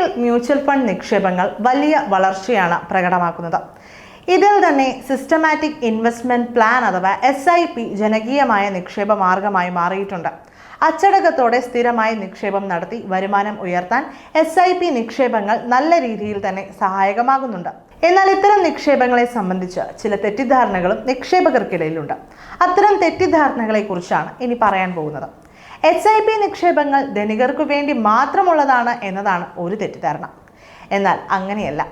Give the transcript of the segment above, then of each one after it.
പിയിൽ mutual fund നിക്ഷേപങ്ങൾ വലിയ വളർച്ചയാണ് പ്രകടമാക്കുന്നത്. ഇതിൽ തന്നെ സിസ്റ്റമാറ്റിക് ഇൻവെസ്റ്റ്മെന്റ് പ്ലാൻ അഥവാ എസ് ഐ പി ജനകീയമായ നിക്ഷേപ മാർഗമായി മാറിയിട്ടുണ്ട്. അച്ചടക്കത്തോടെ സ്ഥിരമായി നിക്ഷേപം നടത്തി വരുമാനം ഉയർത്താൻ എസ് ഐ പി നിക്ഷേപങ്ങൾ നല്ല രീതിയിൽ തന്നെ സഹായകമാകുന്നുണ്ട്. എന്നാൽ ഇത്തരം നിക്ഷേപങ്ങളെ സംബന്ധിച്ച് ചില തെറ്റിദ്ധാരണകളും നിക്ഷേപകർക്കിടയിലുണ്ട്. അത്തരം തെറ്റിദ്ധാരണകളെ കുറിച്ചാണ് ഇനി പറയാൻ പോകുന്നത്. എസ് ഐ പി നിക്ഷേപങ്ങൾ ധനികർക്കു വേണ്ടി മാത്രമുള്ളതാണ് എന്നതാണ് ഒരു തെറ്റിദ്ധാരണ. എന്നാൽ അങ്ങനെയല്ല.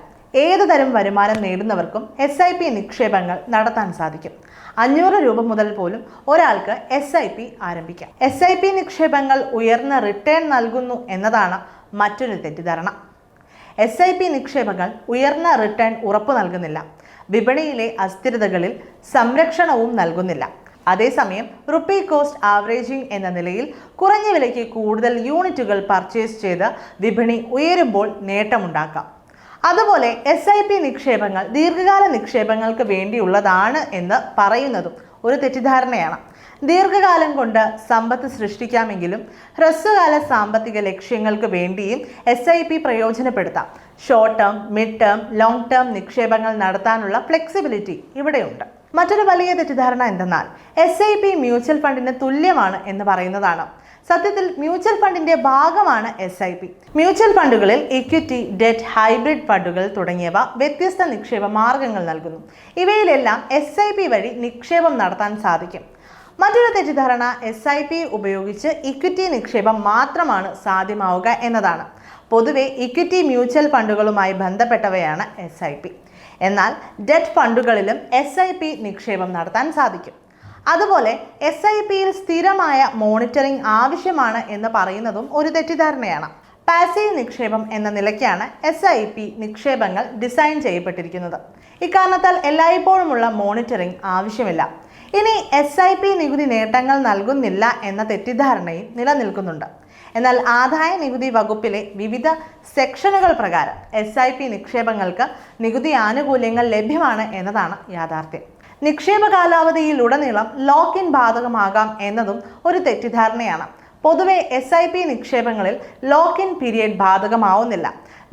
ഏത് തരം വരുമാനം നേടുന്നവർക്കും എസ് ഐ പി നിക്ഷേപങ്ങൾ നടത്താൻ സാധിക്കും. അഞ്ഞൂറ് രൂപ മുതൽ പോലും ഒരാൾക്ക് എസ് ഐ പി ആരംഭിക്കാം. എസ് ഐ പി നിക്ഷേപങ്ങൾ ഉയർന്ന റിട്ടേൺ നൽകുന്നു എന്നതാണ് മറ്റൊരു തെറ്റിദ്ധാരണ. എസ് ഐ പി നിക്ഷേപങ്ങൾ ഉയർന്ന റിട്ടേൺ ഉറപ്പു നൽകുന്നില്ല. വിപണിയിലെ അസ്ഥിരതകളിൽ സംരക്ഷണവും നൽകുന്നില്ല. അതേസമയം റുപ്പി കോസ്റ്റ് ആവറേജിംഗ് എന്ന നിലയിൽ കുറഞ്ഞ വിലയ്ക്ക് കൂടുതൽ യൂണിറ്റുകൾ പർച്ചേസ് ചെയ്ത് വിപണി ഉയരുമ്പോൾ നേട്ടമുണ്ടാക്കാം. അതുപോലെ എസ് ഐ പി നിക്ഷേപങ്ങൾ ദീർഘകാല നിക്ഷേപങ്ങൾക്ക് വേണ്ടിയുള്ളതാണ് എന്ന് പറയുന്നതും ഒരു തെറ്റിദ്ധാരണയാണ്. ദീർഘകാലം കൊണ്ട് സമ്പത്ത് സൃഷ്ടിക്കാമെങ്കിലും ഹ്രസ്വകാല സാമ്പത്തിക ലക്ഷ്യങ്ങൾക്ക് വേണ്ടിയും എസ് ഐ പി പ്രയോജനപ്പെടുത്താം. Short term mid term long term നിക്ഷേപങ്ങൾ നടത്താനുള്ള ഫ്ലെക്സിബിലിറ്റി ഇവിടെയുണ്ട്. മറ്റൊരു വലിയ തെറ്റിദ്ധാരണ എന്തെന്നാൽ എസ് ഐ പി മ്യൂച്വൽ ഫണ്ടിന് തുല്യമാണ് എന്ന് പറയുന്നതാണ്. സത്യത്തിൽ മ്യൂച്വൽ ഫണ്ടിന്റെ ഭാഗമാണ് എസ് ഐ പി മ്യൂച്വൽ ഫണ്ടുകളിൽ ഇക്വിറ്റി ഡെറ്റ് ഹൈബ്രിഡ് ഫണ്ടുകൾ തുടങ്ങിയവ വ്യത്യസ്ത നിക്ഷേപ മാർഗങ്ങൾ നൽകുന്നു. ഇവയിലെല്ലാം എസ് ഐ പി വഴി നിക്ഷേപം നടത്താൻ സാധിക്കും. മറ്റൊരു തെറ്റിദ്ധാരണ എസ് ഐ പി ഉപയോഗിച്ച് ഇക്വിറ്റി നിക്ഷേപം മാത്രമാണ് സാധ്യമാവുക എന്നതാണ്. പൊതുവെ ഇക്വിറ്റി മ്യൂച്വൽ ഫണ്ടുകളുമായി ബന്ധപ്പെട്ടവയാണ് എസ് ഐ പി എന്നാൽ ഡെറ്റ് ഫണ്ടുകളിലും എസ് ഐ പി നിക്ഷേപം നടത്താൻ സാധിക്കും. അതുപോലെ എസ് ഐ പിയിൽ സ്ഥിരമായ മോണിറ്ററിംഗ് ആവശ്യമാണ് എന്ന് പറയുന്നതും ഒരു തെറ്റിദ്ധാരണയാണ്. പാസീവ് നിക്ഷേപം എന്ന നിലയ്ക്കാണ് എസ് ഐ പി നിക്ഷേപങ്ങൾ ഡിസൈൻ ചെയ്യപ്പെട്ടിരിക്കുന്നത്. ഇക്കാരണത്താൽ എല്ലായ്പ്പോഴുമുള്ള മോണിറ്ററിംഗ് ആവശ്യമില്ല. ഇനി എസ് ഐ പി നികുതി നേട്ടങ്ങൾ നൽകുന്നില്ല എന്ന തെറ്റിദ്ധാരണയും നിലനിൽക്കുന്നുണ്ട്. എന്നാൽ ആദായ നികുതി വകുപ്പിലെ വിവിധ സെക്ഷനുകൾ പ്രകാരം എസ് ഐ പി നിക്ഷേപങ്ങൾക്ക് നികുതി ആനുകൂല്യങ്ങൾ ലഭ്യമാണ് എന്നതാണ് യാഥാർത്ഥ്യം. നിക്ഷേപ കാലാവധിയിലുടനീളം ലോക്ക് ഇൻ ബാധകമാകാം എന്നതും ഒരു തെറ്റിദ്ധാരണയാണ്. പൊതുവെ എസ് ഐ പി നിക്ഷേപങ്ങളിൽ ലോക്ക് ഇൻ പീരിയഡ് ബാധകമാവുന്നില്ല.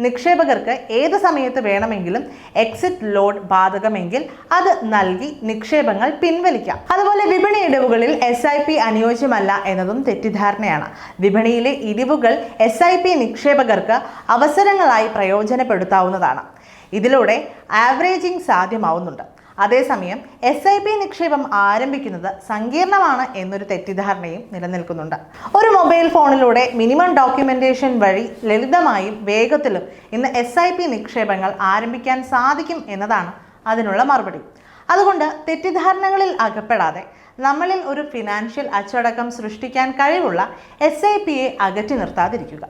നിക്ഷേപകർക്ക് ഏത് സമയത്ത് വേണമെങ്കിലും എക്സിറ്റ് ലോഡ് ബാധകമെങ്കിൽ അത് നൽകി നിക്ഷേപങ്ങൾ പിൻവലിക്കാം. അതുപോലെ വിപണി ഇടിവുകളിൽ എസ് ഐ പി അനുയോജ്യമല്ല എന്നതും തെറ്റിദ്ധാരണയാണ്. വിപണിയിലെ ഇടിവുകൾ എസ് ഐ പി നിക്ഷേപകർക്ക് അവസരങ്ങളായി പ്രയോജനപ്പെടുത്താവുന്നതാണ്. ഇതിലൂടെ ആവറേജിംഗ് സാധ്യമാവുന്നുണ്ട്. അതേസമയം എസ് ഐ പി നിക്ഷേപം ആരംഭിക്കുന്നത് സങ്കീർണമാണ് എന്നൊരു തെറ്റിദ്ധാരണയും നിലനിൽക്കുന്നുണ്ട്. ഒരു മൊബൈൽ ഫോണിലൂടെ മിനിമം ഡോക്യുമെന്റേഷൻ വഴി ലളിതമായും വേഗത്തിലും ഇന്ന് എസ് ഐ പി നിക്ഷേപങ്ങൾ ആരംഭിക്കാൻ സാധിക്കും എന്നതാണ് അതിനുള്ള മറുപടി. അതുകൊണ്ട് തെറ്റിദ്ധാരണകളിൽ അകപ്പെടാതെ നമ്മളിൽ ഒരു ഫിനാൻഷ്യൽ അച്ചടക്കം സൃഷ്ടിക്കാൻ കഴിവുള്ള എസ് ഐ പിയെ അകറ്റി നിർത്താതിരിക്കുക.